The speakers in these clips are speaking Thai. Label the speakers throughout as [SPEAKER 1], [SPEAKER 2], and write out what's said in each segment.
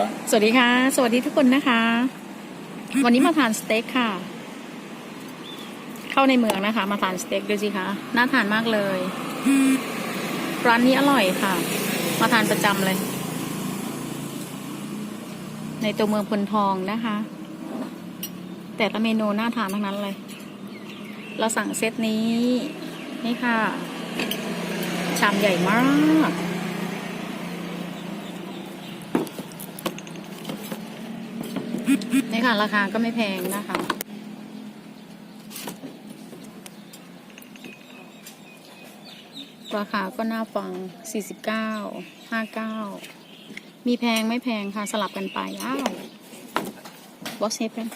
[SPEAKER 1] ก่อน
[SPEAKER 2] สวัสดีค่ะ สวัสดีทุกคนนะคะ วันนี้มาทานสเต็กค่ะ เข้าในเมืองนะคะ มาทานสเต็กดูสิคะน่าทานมากเลย ร้านนี้อร่อยค่ะ มาทานประจำเลย ในตัวเมืองพลทองนะคะ แต่ละเมนูน่าทานทั้งนั้นเลย เราสั่งเซตนี้ นี่ค่ะ ชามใหญ่มาก นี่ค่ะ ราคาก็ไม่แพงนะคะ ราคาก็น่าฟัง 49 59 มีแพงไม่แพงค่ะ สลับกันไป อ้าว What's heaven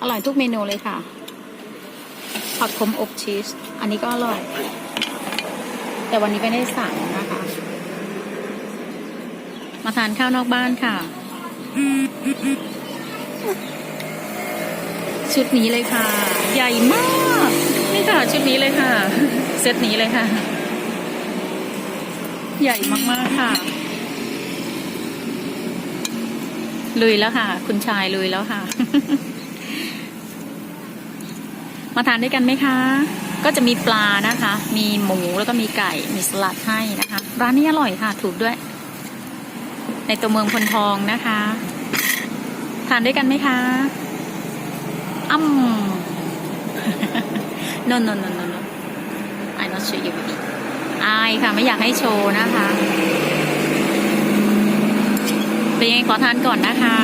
[SPEAKER 2] อร่อยทุกเมนูเลยค่ะ ผักขมอบชีส อันนี้ก็อร่อย แต่วันนี้ไม่ได้สั่งนะคะ มาทานข้าวนอกบ้านค่ะ ชุดนี้เลยค่ะ ใหญ่มาก นี่ค่ะ ชุดนี้เลยค่ะ เซตนี้เลยค่ะ ใหญ่มากๆค่ะ ลุยแล้วค่ะ คุณชายลุยแล้วค่ะ มาทานด้วยกันไหมคะก็จะมีปลานะคะ มีหมูแล้วก็มีไก่ มีสลัดให้นะคะ ร้านนี้อร่อยค่ะ ถูกด้วย ในตัวเมืองพลทองนะคะ ทานด้วยกันไหมคะอ้ำ no no no no no I not show you อายค่ะ ไม่อยากให้โชว์นะคะ เป็นยังไงขอทานก่อนนะคะ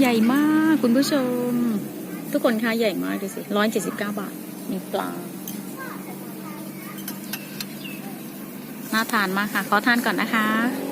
[SPEAKER 2] ใหญ่มากคุณผู้ชม ทุกคนคะใหญ่มากดูสิร้อยเจ็ดสิบเก้าบาท มีปลา น่าทานมากค่ะ ขอทานก่อนนะคะ